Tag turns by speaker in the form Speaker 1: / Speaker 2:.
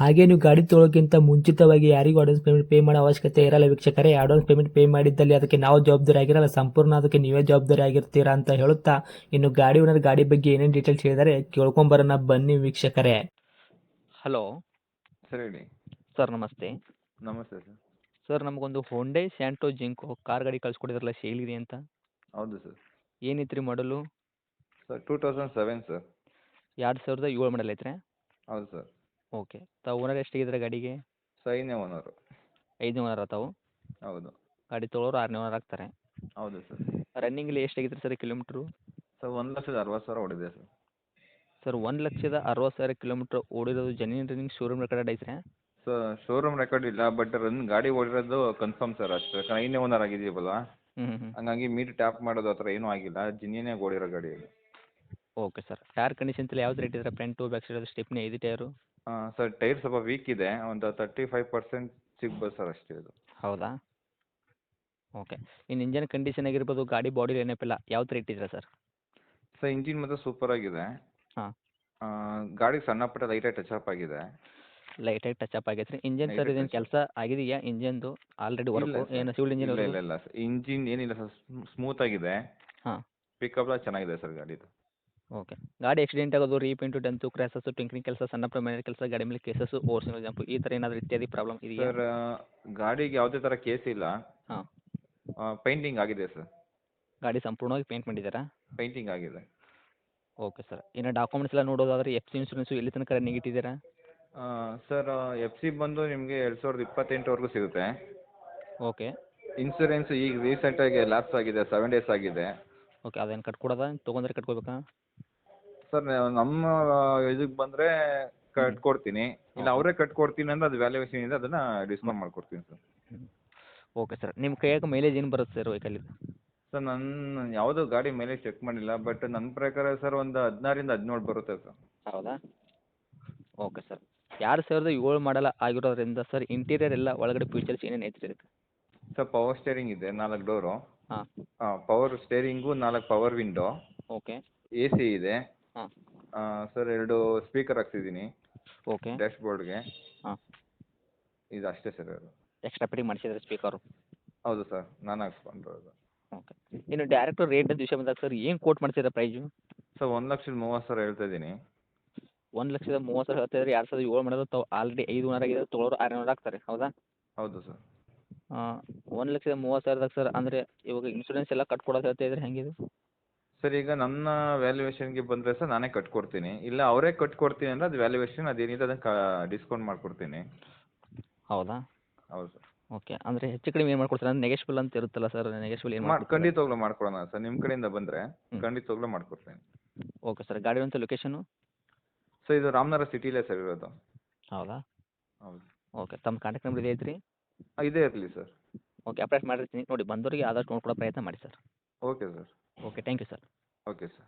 Speaker 1: ಹಾಗೆ ನೀವು ಗಾಡಿ ತೊಳೋಕ್ಕಿಂತ ಮುಂಚಿತವಾಗಿ ಯಾರಿಗೂ ಅಡ್ವಾನ್ಸ್ ಪೇಮೆಂಟ್ ಪೇ ಮಾಡೋ ಅವಶ್ಯಕತೆ ಇರಲ್ಲ ವೀಕ್ಷಕರೇ. ಅಡ್ವಾನ್ಸ್ ಪೇಮೆಂಟ್ ಪೇ ಮಾಡಿದ್ದಲ್ಲಿ ಅದಕ್ಕೆ ನಾವು ಜವಾಬ್ದಾರಿ ಆಗಿರಲ್ಲ. ಸಂಪೂರ್ಣ ಅದಕ್ಕೆ ನೀವೇ ಜವಾಬ್ದಾರಿ ಆಗಿರ್ತೀರಾ ಅಂತ ಹೇಳುತ್ತಾ ಇನ್ನು ಗಾಡಿ ಓನರ್ ಗಾಡಿ ಬಗ್ಗೆ ಏನೇನು ಡೀಟೇಲ್ಸ್ ಹೇಳಿದರೆ ಕೇಳ್ಕೊಂಬರೋಣ ಬನ್ನಿ ವೀಕ್ಷಕರೇ.
Speaker 2: ಹಲೋ
Speaker 3: ಸರ್ ಹೇಳಿ.
Speaker 2: ಸರ್ ನಮಸ್ತೆ.
Speaker 3: ನಮಸ್ತೆ ಸರ್.
Speaker 2: ಸರ್ ನಮಗೊಂದು ಹೊಂಡೈ ಸ್ಯಾಂಟೋ ಜಿಂಕೋ ಕಾರ್ ಗಾಡಿ ಕಳ್ಸ್ಕೊಡಿದ್ರಲ್ಲ ಇದೆ ಅಂತ?
Speaker 3: ಹೌದು ಸರ್.
Speaker 2: ಏನಿತ್ರಿ ಮಾಡಲು
Speaker 3: sir two thousand seven sir.
Speaker 2: ಎರಡು ಸಾವಿರದ ಏಳು ಮಾಡಲ್ ಐತ್ರಿ?
Speaker 3: ಹೌದು ಸರ್.
Speaker 2: ಓಕೆ. ತಾವು ಓನರ್ ಎಷ್ಟಿದ್ದಾರೆ ಗಾಡಿಗೆ?
Speaker 3: ಐದನೇ ಓನರು.
Speaker 2: ಐದನೇ ಓನರ್ ತಾವು?
Speaker 3: ಹೌದು.
Speaker 2: ಗಾಡಿ ತೊಗೊಳೋರು ಆರನೇ ಓನರ್ ಆಗ್ತಾರೆ.
Speaker 3: ಹೌದು ಸರ್.
Speaker 2: ರನ್ನಿಂಗಲ್ಲಿ ಎಷ್ಟಾಗಿದ್ರಿ ಸರ್ ಕಿಲೋಮೀಟ್ರು?
Speaker 3: ಸರ್ ಒಂದು ಲಕ್ಷದ ಅರವತ್ತು ಸಾವಿರ ಹೊಡಿದೆ ಸರ್.
Speaker 2: ಸರ್ ಒಂದು ಲಕ್ಷದ ಅರವತ್ತು ಸಾವಿರ ಕಿಲೋಮೀಟ್ರ್ ಓಡಿರೋದು ಜೆನ್ಯೂನ್ ರನ್ನಿಂಗ್ ಶೋರೂಮ್ ರೆಕಾರ್ಡ್ ಐತ್ರಾ?
Speaker 3: ಸರ್ ಶೋರೂಮ್ ರೆಕಾರ್ಡ್ ಇಲ್ಲ ಬಟ್ ರನ್ ಗಾಡಿ ಓಡಿರೋದು ಕನ್ಫರ್ಮ್ ಸರ್ ಅಷ್ಟೇ. ಯಾಕಂದ್ರೆ ಐದನೇ ಓನರ್ ಆಗಿದ್ದೀವಲ್ಲ
Speaker 2: ಹ್ಞೂ ಹ್ಞೂ
Speaker 3: ಹಂಗಾಗಿ ಮೀಟ್ ಟ್ಯಾಪ್ ಮಾಡೋದು ಆ ಥರ ಏನೂ ಆಗಿಲ್ಲ ಜಿನ್ನಿನೇ ಓಡಿರೋ ಗಾಡಿ
Speaker 2: ಓಕೆ ಸರ್. ಟೈರ್ ಕಂಡೀಷನ್ಸ್ ಎಲ್ಲ ಯಾವ್ದು ರೇಟ್ ಇದ್ರೆ ಫ್ರಂಟು ಬ್ಯಾಕ್ ಸೈಡ್ ಸ್ಟೆಪ್ನಿ ಐದು ಟೈರು?
Speaker 3: ಹಾಂ ಸರ್ ಟೈರ್ ಸ್ವಲ್ಪ ವೀಕ್ ಇದೆ. ಒಂದು ತರ್ಟಿ ಫೈವ್ ಪರ್ಸೆಂಟ್ ಸಿಗ್ಬೋದು ಸರ್ ಅಷ್ಟೇ ಇದು.
Speaker 2: ಹೌದಾ? ಓಕೆ ಇನ್ನು ಇಂಜನ್ ಕಂಡೀಷನ್ ಆಗಿರ್ಬೋದು ಗಾಡಿ ಬಾಡಿ ಏನಪ್ಪಿಲ್ಲ ಯಾವ ಥರ ಇದ್ರೆ ಸರ್?
Speaker 3: ಸರ್ ಇಂಜಿನ್ ಮಾತ್ರ ಸೂಪರ್ ಆಗಿದೆ.
Speaker 2: ಹಾ.
Speaker 3: ಗಾಡಿ ಸಣ್ಣ ಪುಟ್ಟ ಲೈಟಾಗಿ ಟಚ್ ಅಪ್ ಆಗಿದೆ.
Speaker 2: ಲೈಟಾಗಿ ಟಚ್ ಅಪ್ ಆಗಿದೆ. ರೀ ಇಂಜನ್ ಸರ್ ಇದೇನು ಕೆಲಸ ಆಗಿದೆಯಾ? ಇಂಜಿನ್ದು ಆಲ್ರೆಡಿ ವರ್ಕ್. ಏನು ಸಿವಿಲ್ ಇಂಜಿನ್
Speaker 3: ಇಲ್ಲ ಇಲ್ಲ ಇಲ್ಲ ಇಂಜಿನ್ ಏನಿಲ್ಲ ಸರ್. ಸ್ಮೂತ್ ಆಗಿದೆ.
Speaker 2: ಹಾ.
Speaker 3: ಪಿಕಪ್ ಎಲ್ಲ ಚೆನ್ನಾಗಿದೆ ಸರ್ ಗಾಡಿದು.
Speaker 2: ಓಕೆ ಗಾಡಿ ಆಕ್ಸಿಡೆಂಟ್ ಆಗೋದು ರೀಪೇಂಟು ಡೆಂತು ಕ್ರ್ಯಾಸಸ್ಸು ಟಿಂಕ್ರಿಂಗ್ ಕೆಲಸ ಸಣ್ಣ ಪ್ರಮಾಣದ ಕೆಲಸ ಗಾಡಿ ಮೇಲೆ ಕೇಸಸ್ ಓರ್ಸಿನ ಜಂಪು ಈ ಥರ ಏನಾದರೂ ಇತ್ಯಾದಿ ಪ್ರಾಬ್ಲಮ್ ಇದೆಯಾ?
Speaker 3: ಸರ್ ಗಾಡಿಗೆ ಯಾವುದೇ ಥರ ಕೇಸ್ ಇಲ್ಲ.
Speaker 2: ಹಾಂ.
Speaker 3: ಪೇಂಟಿಂಗ್ ಆಗಿದೆ ಸರ್
Speaker 2: ಗಾಡಿ ಸಂಪೂರ್ಣವಾಗಿ ಪೇಂಟ್ ಮಾಡಿದ್ದಾರಾ?
Speaker 3: ಪೇಂಟಿಂಗ್ ಆಗಿದೆ.
Speaker 2: ಓಕೆ ಸರ್ ಇನ್ನು ಡಾಕ್ಯುಮೆಂಟ್ಸ್ ಎಲ್ಲ ನೋಡೋದಾದ್ರೆ ಎಫ್ ಸಿ ಇನ್ಶೂರೆನ್ಸು ಎಲ್ಲಿ ತನಕ ರನ್ನಿಂಗ್ ಇಟ್ಟಿದ್ದೀರಾ
Speaker 3: ಸರ್ ಎಫ್ ಸಿ ಬಂದು ನಿಮಗೆ ಎರಡು ಸಾವಿರದ ಇಪ್ಪತ್ತೆಂಟುವರೆಗೂ ಸಿಗುತ್ತೆ.
Speaker 2: ಓಕೆ
Speaker 3: ಇನ್ಸೂರೆನ್ಸ್ ಈಗ ರೀಸೆಂಟಾಗಿ ಲ್ಯಾಪ್ಸ್ ಆಗಿದೆ ಸೆವೆನ್ ಡೇಸ್ ಆಗಿದೆ.
Speaker 2: ಓಕೆ ಅದೇನು ಕಟ್ಕೊಡೋದಾ? ತೊಗೊಂಡ್ರೆ ಕಟ್ಕೋಬೇಕಾ?
Speaker 3: ಸರ್ ನಮ್ಮ ಇದಕ್ಕೆ ಬಂದರೆ ಕಟ್ಕೊಡ್ತೀನಿ ಇಲ್ಲ ಅವರೇ ಕಟ್ಕೊಡ್ತೀನಿ ಅಂದ್ರೆ ಅದು ವ್ಯಾಲ್ಯೂಯೇಷನ್ ಇದೆ ಅದನ್ನು ಡಿಸ್ಕೌಂಟ್ ಮಾಡ್ಕೊಡ್ತೀನಿ ಸರ್.
Speaker 2: ಓಕೆ ಸರ್ ನಿಮ್ಮ ಕೈಯಾಗ ಮೈಲೇಜ್ ಏನು ಬರುತ್ತೆ ಸರ್ ವೆಹಿಕಲಿದು
Speaker 3: ಸರ್ ನನ್ನ ಯಾವುದೂ ಗಾಡಿ ಮೇಲೆ ಚೆಕ್ ಮಾಡಿಲ್ಲ ಬಟ್ ನನ್ನ ಪ್ರಕಾರ ಸರ್ ಒಂದು ಹದಿನಾರಿಂದ ಹದಿನೇಳು ಬರುತ್ತೆ ಸರ್.
Speaker 2: ಹೌದಾ? Okay sir. ಎರಡು ಸಾವಿರದ ಏಳು ಮಾಡಲ ಆಗಿರೋದ್ರಿಂದ ಸರ್ ಇಂಟೀರಿಯರ್ ಎಲ್ಲ ಒಳಗಡೆ ಫೀಚರ್ಸ್ ಏನೇನು ಐತೆ ಇದಕ್ಕೆ?
Speaker 3: ಸರ್ ಪವರ್ ಸ್ಟೇರಿಂಗ್ ಇದೆ ನಾಲ್ಕು ಡೋರು
Speaker 2: ಹಾಂ.
Speaker 3: ಹಾಂ ಪವರ್ ಸ್ಟೇರಿಂಗು ನಾಲ್ಕು power window
Speaker 2: okay.
Speaker 3: A C ಇದೆ.
Speaker 2: ಹಾಂ.
Speaker 3: ಸರ್ ಎರಡು ಸ್ಪೀಕರ್ ಹಾಕ್ಸಿದ್ದೀನಿ.
Speaker 2: ಓಕೆ.
Speaker 3: ಡ್ಯಾಶ್ ಬೋರ್ಡ್ಗೆ
Speaker 2: ಹಾಂ.
Speaker 3: ಇದು ಅಷ್ಟೇ ಸರ್ ಅದು.
Speaker 2: ಎಕ್ಸ್ಟ್ರಾ ಫಿಟ್ಟಿಂಗ್ ಮಾಡಿಸಿದ್ರೆ ಸ್ಪೀಕರು
Speaker 3: ಹೌದು ಸರ್ ನಾನು ಹಾಕ್ಸ್ಕೊಂಡಿರೋದು
Speaker 2: ಓಕೆ. ಇನ್ನು ಡೈರೆಕ್ಟ್ ರೇಟ್ ವಿಷಯ ಬಂದಾಗ ಸರ್ ಏನು ಕೋಟ್ ಮಾಡ್ತಿದ್ರೆ ಪ್ರೈಸು
Speaker 3: ಸರ್ ಒಂದು ಲಕ್ಷದ ಮೂವತ್ತು ಸಾವಿರ ಹೇಳ್ತಾ ಇದ್ದೀನಿ.
Speaker 2: ಒಂದು ಲಕ್ಷದ ಮೂವತ್ತು ಸಾವಿರ ಹೇಳ್ತಿದ್ರೆ ಎರಡು ಸಾವಿರದ ಏಳು ಮಾಡೋದು ತಾವು ಆಲ್ರೆಡಿ ಐದು ನೂರ ಆಗಿದೆ ತೊಳೋರು ಆರು ನೂರು ಆಗ್ತಾರೆ ಹೌದಾ?
Speaker 3: ಹೌದು ಸರ್.
Speaker 2: ಒಂದು ಲಕ್ಷದ ಮೂವತ್ತು ಸಾವಿರದಾಗ ಸರ್ ಅಂದರೆ ಇವಾಗ ಇನ್ಶೂರೆನ್ಸ್ ಎಲ್ಲ ಕಟ್ಕೊಡೋದು ಹೇಳ್ತಾ ಇದ್ರೆ ಹೆಂಗಿದೆ?
Speaker 3: ಸರ್ ಈಗ ನನ್ನ ವ್ಯಾಲ್ಯೂಯೇಷನ್ಗೆ ಬಂದರೆ ಸರ್ ನಾನೇ ಕಟ್ಕೊಡ್ತೀನಿ. ಇಲ್ಲ ಅವರೇ ಕಟ್ಕೊಡ್ತೀನಿ ಅಂದರೆ ಅದು ವ್ಯಾಲ್ಯೂಯೇಷನ್ ಅದೇನಿದೆ ಅದನ್ನು ಕಾ ಡಿಸ್ಕೌಂಟ್ ಮಾಡಿಕೊಡ್ತೀನಿ.
Speaker 2: ಹೌದಾ?
Speaker 3: ಹೌದು ಸರ್.
Speaker 2: ಓಕೆ. ಅಂದರೆ ಹೆಚ್ಚು ಕಡಿಮೆ ಏನು ಮಾಡ್ಕೊಡ್ತಾರೆ? ಅಂದ್ರೆ ನೆಗೆಶ್ಬಲ್ ಅಂತ ಇರುತ್ತಲ್ಲ ಸರ್ ನೆಗೆಶ್ಬಲ್ ಏನು
Speaker 3: ಮಾಡಿ ಖಂಡಿತವಾಗ್ಲೂ ಮಾಡ್ಕೊಡೋಣ ಸರ್ ನಿಮ್ಮ ಕಡೆಯಿಂದ ಬಂದರೆ. ಖಂಡಿತವಾಗ್ಲೂ ಮಾಡ್ಕೊಡ್ತೀನಿ.
Speaker 2: ಓಕೆ ಸರ್ ಗಾಡಿ ಅಂತ ಲೊಕೇಶನು
Speaker 3: ಸರ್ ಇದು ರಾಮನಗರ ಸಿಟಿಲೇ ಸರ್ ಇರೋದು.
Speaker 2: ಹೌದಾ?
Speaker 3: ಹೌದು.
Speaker 2: ಓಕೆ ತಮ್ಮ ಕಾಂಟ್ಯಾಕ್ಟ್ ನಂಬರ್ ಇದೆ ಐತ್ರಿ
Speaker 3: ಇದೇ ಇರಲಿ ಸರ್.
Speaker 2: ಓಕೆ ಅಪ್ಡೇಟ್ ಮಾಡಿರ್ತೀನಿ. ನೋಡಿ ಬಂದವರಿಗೆ ಆದಷ್ಟು ನೋಡ್ಕೊಡೋ ಪ್ರಯತ್ನ ಮಾಡಿ sir.
Speaker 3: Okay sir.
Speaker 2: Okay thank you sir. Okay sir.